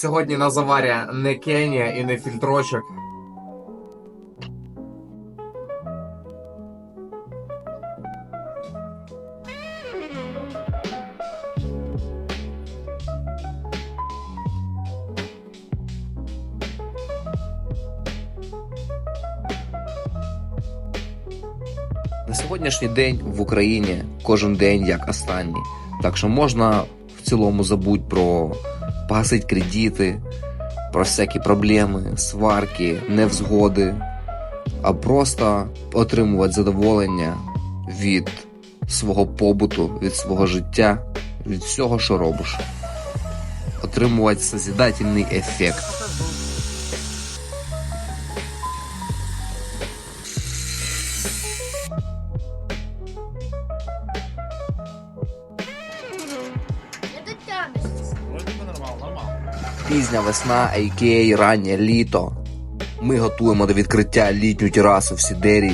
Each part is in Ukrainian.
Сьогодні на заварі не Кенія і не фільтрочок. На сьогоднішній день в Україні кожен день як останній. Так що можна в цілому забути про погасити кредити, про всякі проблеми, сварки, невзгоди, а просто отримувати задоволення від свого побуту, від свого життя, від всього, що робиш. Отримувати созидательний ефект. Пізня весна, а.к.а. раннє літо. Ми готуємо до відкриття літню терасу в Сідері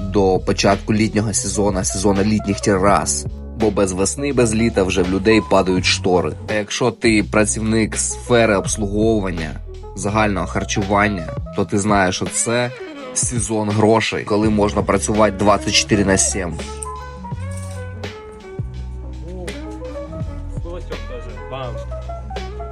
до початку літнього сезону, сезону літніх терас. Бо без весни, без літа вже в людей падають штори. А якщо ти працівник сфери обслуговування, загального харчування, то ти знаєш, що це сезон грошей, коли можна працювати 24 на 7.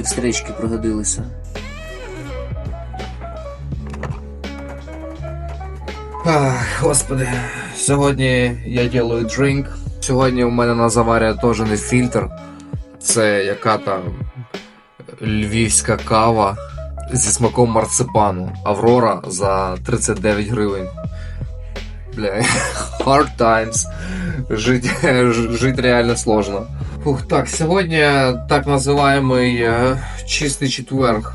бути встречки пригодилися. Ах, господи, сьогодні я ділаю дринк. Сьогодні у мене на заварі теж не фільтр. Це яка там львівська кава зі смаком марципану. Аврора за 39 гривень. Бля, hard times. Жить, жить реально сложно. Фух, так, сьогодні так називаємий е, чистий четверг.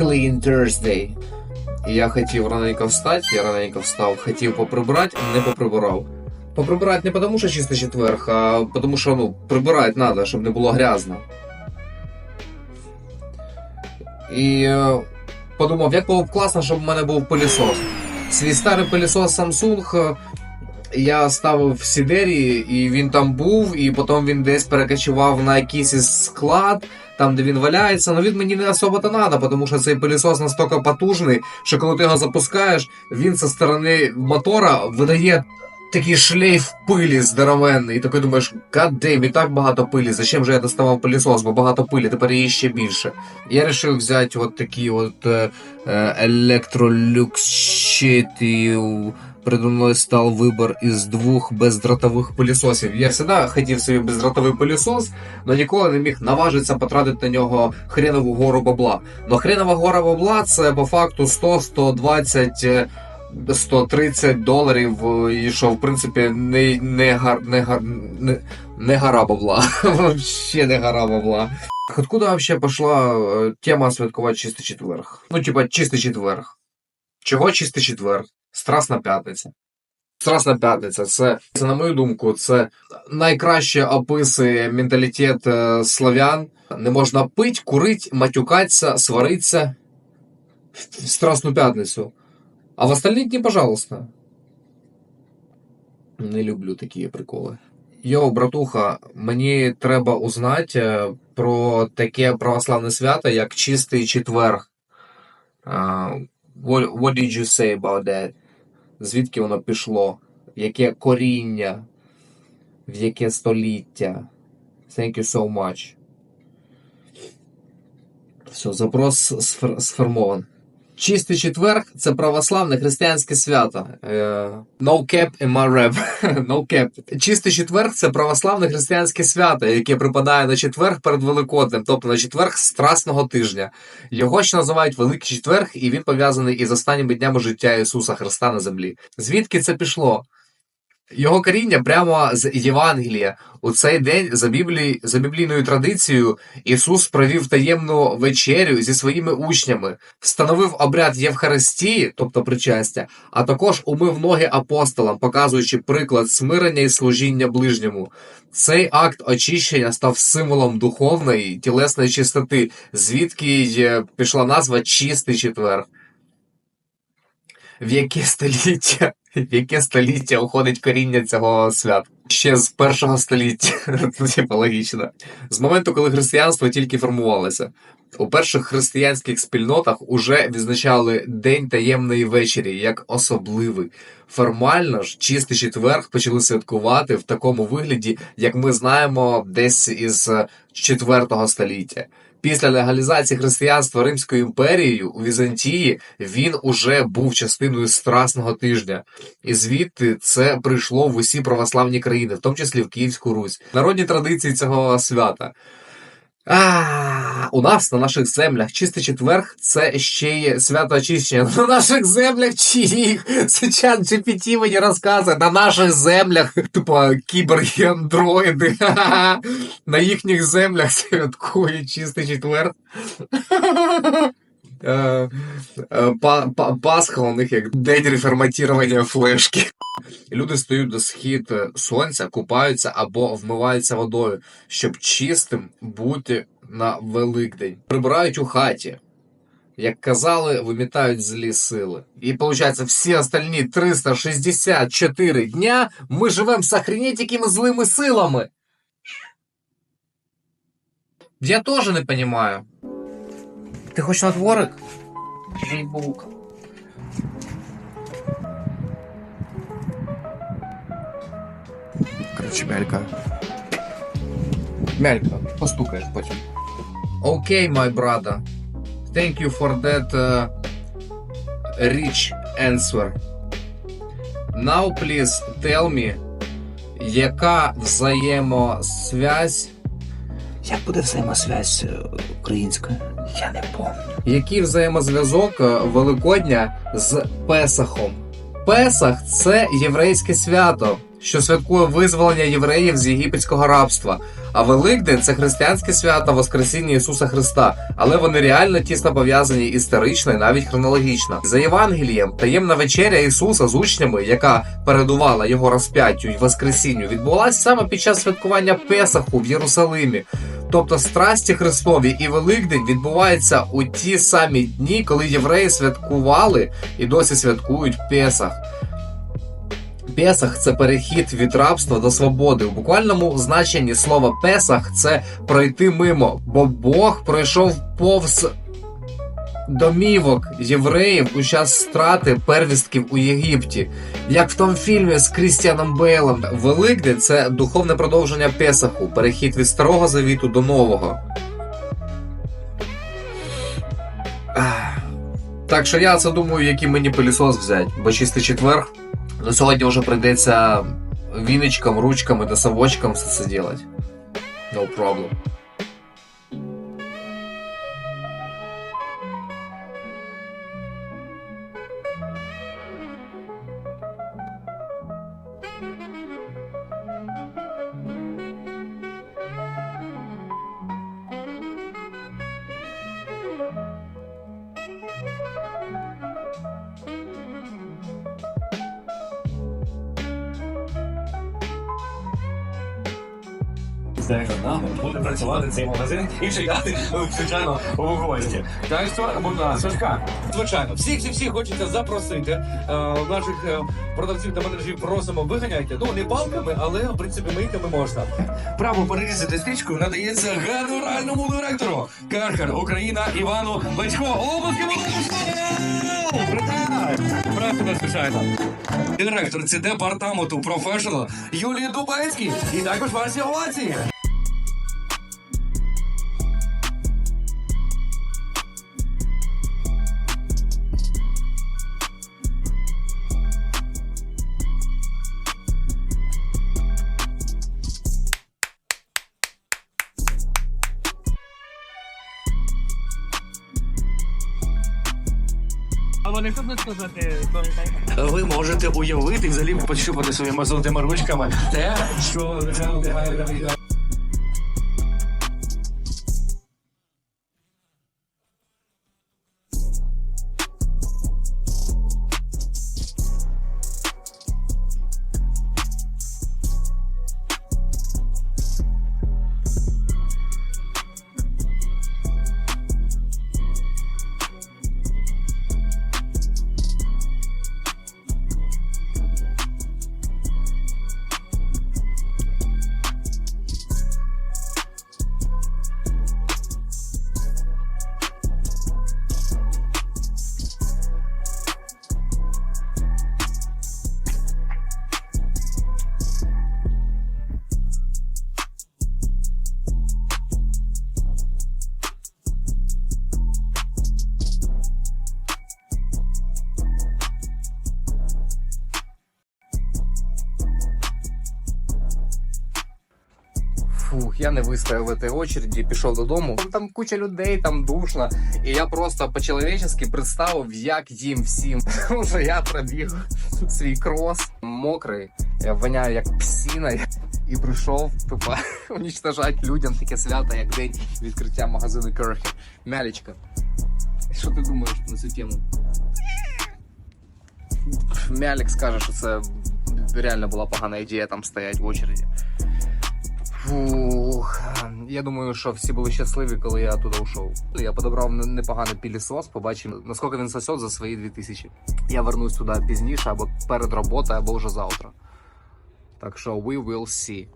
Clean Thursday. Я хотів раненько встати, я раненько встав, хотів поприбирати, не поприбирав. Поприбирати не тому, що чистий четверг, а тому, що ну, прибирати треба, щоб не було грязно. І е, подумав, як було б класно, щоб в мене був пилісос. Свій старий пилісос Samsung е, я ставив в Сідері, і він там був, і потім він десь перекочував на якийсь склад, там де він валяється. Ну він мені не особо то треба, тому що цей пилісос настільки потужний, що коли ти його запускаєш, він зі сторони мотора видає такий шлейф пилі здоровенний. І такий думаєш, гаддейм, і так багато пилі. Зачем же я доставав пилісос, бо багато пилі, тепер її ще більше. Я вирішив взяти от такі от е, передо мною став вибір із двох бездротових пилісосів. Я завжди хотів собі бездротовий пилісос, але ніколи не міг наважитися потратити на нього хренову гору бабла. Но хренова гора бабла це по факту 100, 120, е, 130 доларів, е, і що в принципі не, не, гар, не, гар, не, не гора бабла. Вообще не гора бабла. Откуда вообще пошла е, тема святкувати чистий четверг? Ну, типа, чистий четверг. Чого чистий четверг? Страсна п'ятниця. Страсна п'ятниця. Це, це, на мою думку, це найкраще описує менталітет е, славян. Не можна пить, курить, матюкатися, сваритися в Страсну п'ятницю. А в остальні дні, пожалуйста. Не люблю такі приколи. Йоу, братуха, мені треба узнати е, про таке православне свято, як Чистий четверг. Uh, what, what did you say about that? Звідки воно пішло? Яке коріння? В яке століття? Thank you so much. Все, запрос сфер- сформован. Чистий четверг це православне християнське свято. Е, No cap in my rap. No cap. Чистий четверг це православне християнське свято, яке припадає на четверг перед Великоднем, тобто на четверг страсного тижня. Його ще називають Великий Четверг, і він пов'язаний із останніми днями життя Ісуса Христа на землі. Звідки це пішло? Його коріння прямо з Євангелія. У цей день за, Біблії, за біблійною традицією Ісус провів таємну вечерю зі своїми учнями, встановив обряд Євхаристії, тобто причастя, а також умив ноги апостолам, показуючи приклад смирення і служіння ближньому. Цей акт очищення став символом духовної тілесної чистоти, звідки й е, пішла назва Чистий четверг. В яке століття? В яке століття уходить коріння цього свята? Ще з першого століття, Ну, типу, логічно. З моменту, коли християнство тільки формувалося. У перших християнських спільнотах уже відзначали День таємної вечері як особливий. Формально ж чистий четверг почали святкувати в такому вигляді, як ми знаємо, десь із 4 століття. Після легалізації християнства Римською імперією у Візантії він уже був частиною Страсного тижня. І звідти це прийшло в усі православні країни, в тому числі в Київську Русь. Народні традиції цього свята. А, у нас на наших землях чистий четверг це ще й свято очищення. На наших землях чиїх? Це чат GPT мені розказує. На наших землях, тупо кіберги андроїди. На їхніх землях святкує чистий четверг. Е, е, па- па- Пасха у них як день реформатування флешки. Люди стають до схід е, сонця, купаються або вмиваються водою, щоб чистим бути на Великдень. Прибирають у хаті. Як казали, вимітають злі сили. І виходить, всі остальні 364 дня ми живемо з охренеть злими силами. Я теж не розумію. Ти хочеш на дворик? Жейбук. Коротше, мелька. Мелька, постукаєш потім. Окей, my brother. Thank you for that uh, rich answer. Now please tell me, яка взаємосвязь, Як буде взаємосвязь е, українською? Я не пам'ятаю. який взаємозв'язок е, Великодня з Песахом? Песах це єврейське свято, що святкує визволення євреїв з єгипетського рабства. А Великдень це християнське свято Воскресіння Ісуса Христа, але вони реально тісно пов'язані історично і навіть хронологічно. За Євангелієм, таємна вечеря Ісуса з учнями, яка передувала його розп'яттю й Воскресінню, відбулася саме під час святкування Песаху в Єрусалимі. Тобто страсті Христові і Великдень відбуваються у ті самі дні, коли євреї святкували і досі святкують Песах. Песах це перехід від рабства до свободи. У буквальному значенні слова Песах це пройти мимо, бо Бог пройшов повз домівок євреїв у час страти первістків у Єгипті. Як в тому фільмі з Крістіаном Бейлом. Великдень це духовне продовження Песаху, перехід від старого завіту до нового. Так що я це думаю, який мені пилісос взяти, бо чистий четверг. Ну сьогодні вже прийдеться віночком, ручками та совочком все це делать. No problem. Це нами буде працювати цей магазин і чекати, звичайно, у гості. Так що, будь ласка, Сашка. Звичайно, всіх всіх всіх хочеться запросити е, наших е, продавців та менеджерів просимо виганяйте. Ну не палками, але в принципі мийками можна. Право перерізати стрічку надається генеральному директору Кархар Україна Івану Батько. Обласки Правильно, звичайно. Директор це департаменту професіонал Юлії Дубайський. І також ваші овації. Вони тут сказати? Ви можете уявити взагалі пощупати своїми золотими ручками те, що Фух, я не вистояв в цій очереді, пішов додому. Там куча людей, там душно. І я просто по-чоловічески представив, як їм всім. Тому я пробіг свій крос мокрий, я воняю як псіна. І прийшов, типа, уничтожати людям таке свято, як день відкриття магазину Керхі. Мялечка. Що ти думаєш на цю тему? Мялік скаже, що це реально була погана ідея там стояти в очереді. Фух, я думаю, що всі були щасливі, коли я туди ушов. Я подобрав непоганий пілісос, побачив, наскільки він сосет за свої 2000. Я вернусь туди пізніше, або перед роботою, або вже завтра. Так що we will see.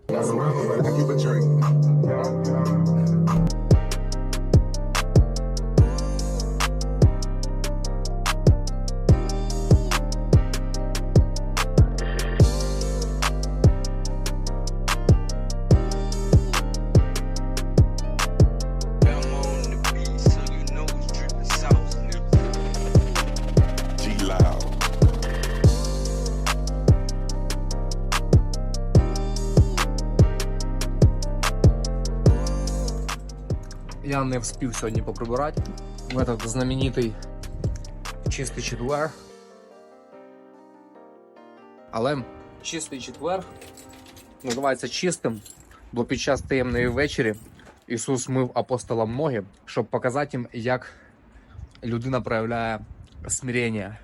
Не вспів сьогодні поприбирати. В этот знаменитий чистий четвер. Але чистий четвер називається чистим, бо під час таємної вечері Ісус мив апостолам ноги, щоб показати їм, як людина проявляє смирення.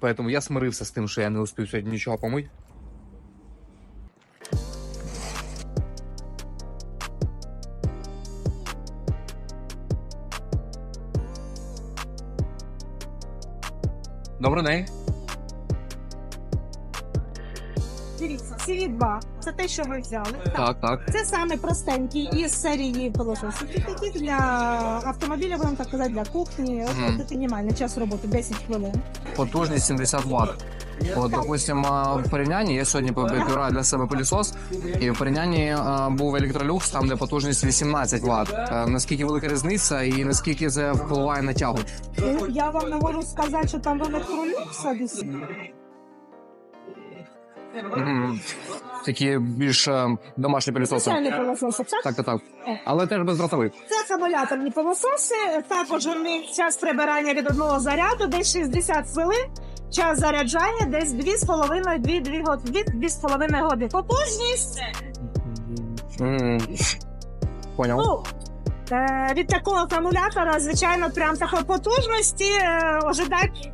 Поэтому я смирився з тим, що я не успів сьогодні нічого помити. Добрий день. Дивіться, CV2 це те, що ви взяли. Так, так. Це саме простенький із серії пилососиків, такі для автомобіля, будемо так казати, для кухні. Це мінімальний час роботи 10 хвилин. потужність 70 Вт. От, допустим, в порівнянні я сьогодні підбираю для себе пилісос, і в порівнянні був електролюкс, там де потужність 18 Вт. Наскільки велика різниця і наскільки це впливає на тягу? Ну, Я вам не можу сказати, що там електролюкса десь. Такі більш е, домашні пилісоси. Спеціальний пилосос. Це, Так, так, так. Але теж бездротовий. це акумуляторні пилососи. Також у них час прибирання від одного заряду, десь 60 хвилин. Час заряджання десь 2,5 2, 2, 2, 2,5 години. Потужність М. Поняв. Ну, е, від такого акумулятора, звичайно, прям такої потужності е, ожидать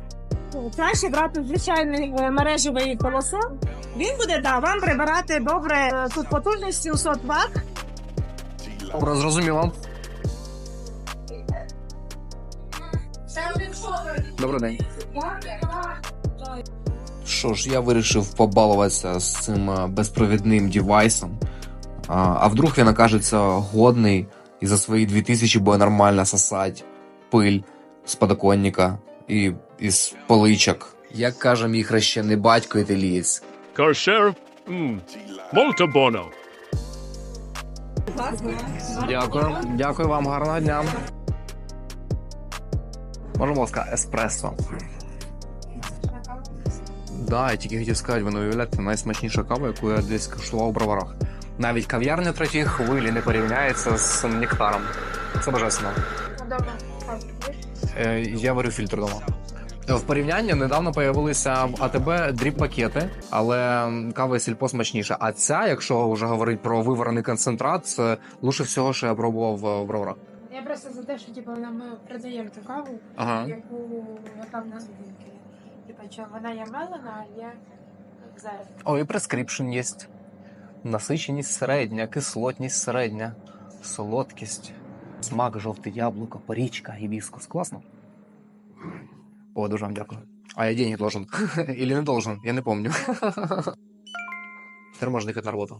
ну, краще брати звичайний е, мережевий колосок. Він буде да, вам прибирати добре е, тут потужність 700 Вт. Добре, зрозуміло. Добрий день. Що ж, я вирішив побалуватися з цим е, безпровідним девайсом. А, а вдруг він окажеться годний і за свої 2000 буде нормально сосать пиль з подоконника і із поличок. Як каже мій хрещений батько італієць. Mm, molto buono. Дякую. Дякую вам, гарного дня. Будь ласка, еспресо. Да, я тільки хотів сказати, ви не уявляєте, найсмачніша кава, яку я десь куштував у броварах. Навіть кав'ярня третьої хвилі не порівняється з нектаром. Це божественно. Е, я варю фільтр дома. В порівнянні недавно появилися в АТБ дріб-пакети, але кава сільпо смачніша. А ця, якщо вже говорити про виварений концентрат, це лучше всього, що я пробував в Броварах. Я просто за те, що типу, ми продаємо ту каву, Ага. яку яка в нас Типа, що вона є мелена, а є зараз. О, і прескрипшн є. Насиченість середня, кислотність середня, солодкість, смак, жовте яблуко, порічка, гібіскус. Класно? О, дуже вам дякую. А я денег должен. Или не должен, я не помню. Тепер можна їхати на роботу.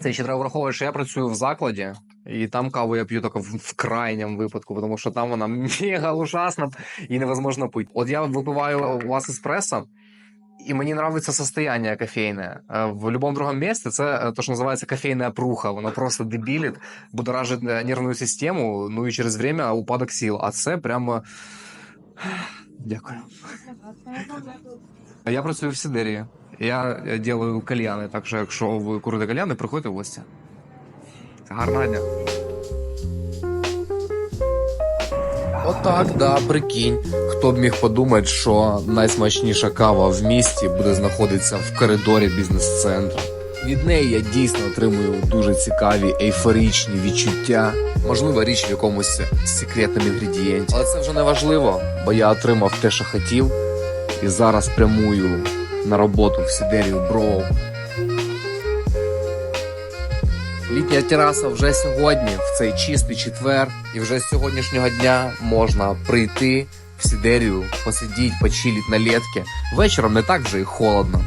Це ще треба враховувати, що я працюю в закладі, і там каву я п'ю тільки в, в крайньому випадку, тому що там вона мега ужасна і невозможно пити. От я випиваю у вас еспресо, и мне нравится состояние кофейное. Э, В любом другом месте це э, то, що називається кофейная пруха. Воно просто дебілить, будоражить э, нервную систему, ну і через время упадок сил. А це прямо. Дякую. Я працюю в Сидерії. Я е, делаю кальяни, так що якщо ви курите кальяни, приходьте в гості. Гарного дня. Отак, да, прикинь. Хто б міг подумати, що найсмачніша кава в місті буде знаходитися в коридорі бізнес-центру. Від неї я дійсно отримую дуже цікаві ейфоричні відчуття. Можливо, річ в якомусь секретному інгредієнті. Але це вже не важливо, бо я отримав те, що хотів, і зараз прямую на роботу в Сідерію Броу. Літня тераса вже сьогодні, в цей чистий четвер, і вже з сьогоднішнього дня можна прийти в Сідерію, посидіти, почиліть на лєтки. Вечором не так вже і холодно.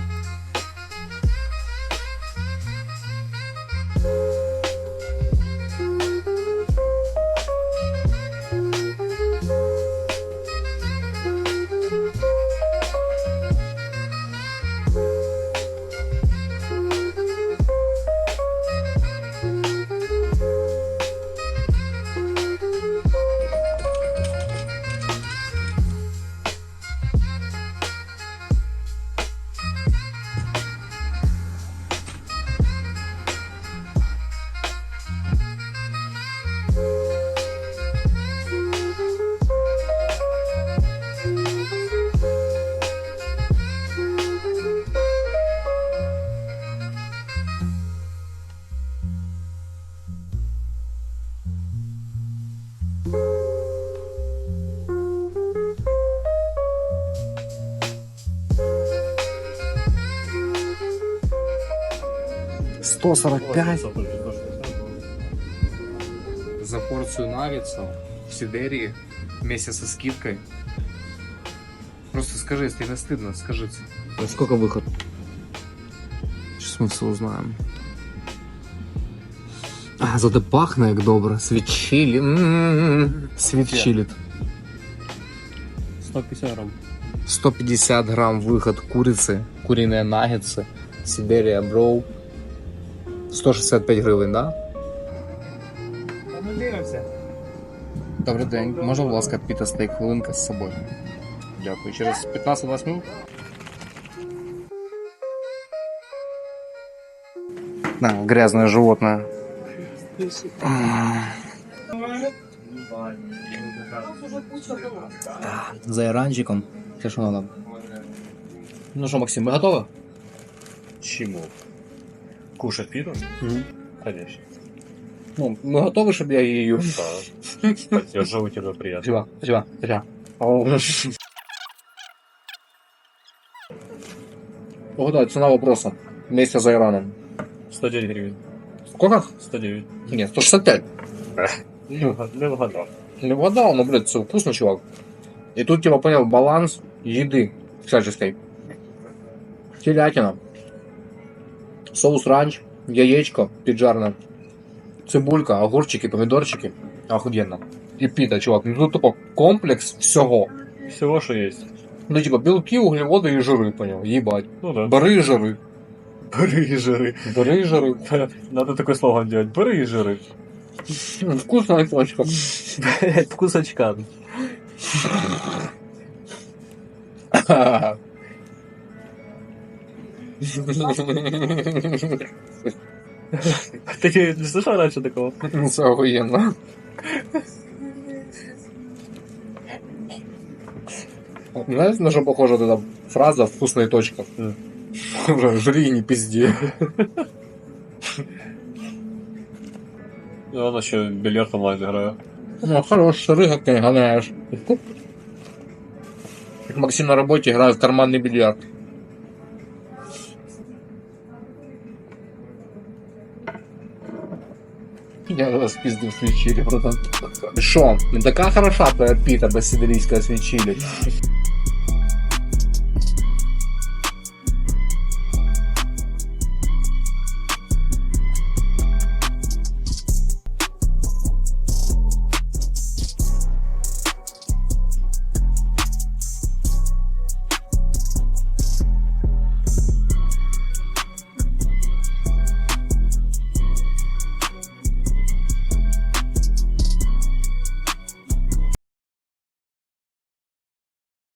Сто сорок пять. За порцию наггетсов в Сидерии вместе со скидкой. Просто скажи, если не стыдно, скажите. Сколько выход? Сейчас мы все узнаем. А, зато пахне як добре. Свічилі. Свічиліт. 150 грамм. 150 грамм выход курицы, куриные наггетсы, Сиберия Броу. 165 гривень, да? Ми дивимося. Добрий день. Можна, будь ласка, піта стейк хвилинка з собою? Дякую. Через 15-20 минут. Да, грязное животное. За иранчиком. Це що надо? Ну що, Максим, ми готові? Чему? Кушать пиво? Конечно. Ну, ми готові, щоб я її Да. Поддерживаю тебя приятно. Спасибо, спасибо, спасибо. Угадай, цена вопроса. Вместе за Ираном. 109 гривен. Сколько? 109. Нет, 165. Не угад- не угадал. Не угадал, но, блядь, все вкусно, чувак. И тут, типа, понял, баланс еды всяческой. Телятина. Соус ранч, яєчко піджарне, цибулька, огурчики, помідорчики. Охуєнно. І піта, чувак. Ну тут тупо комплекс всього. Всего, что есть. Ну, типа, білки, углеводи і жири, понял, їбать. Ну да. Бери і жири. Бери и жиры. Бери і жири. Надо такой слоган делать. Бери и жиры. М, Вкусно, Альфончика. Вкус очка. Ты не слышал раньше такого? Це охуєнно. Знаешь, на что похожа вот эта фраза «вкусная точка»? Жри и не пизди. Вона ще більярд онлайн грає. Ну, хорош, рыгать не гоняешь. Как Максим на работе играет в карманный бильярд. Я вас пиздил свечили, братан. Шо, не такая хороша твоя пита без свечили.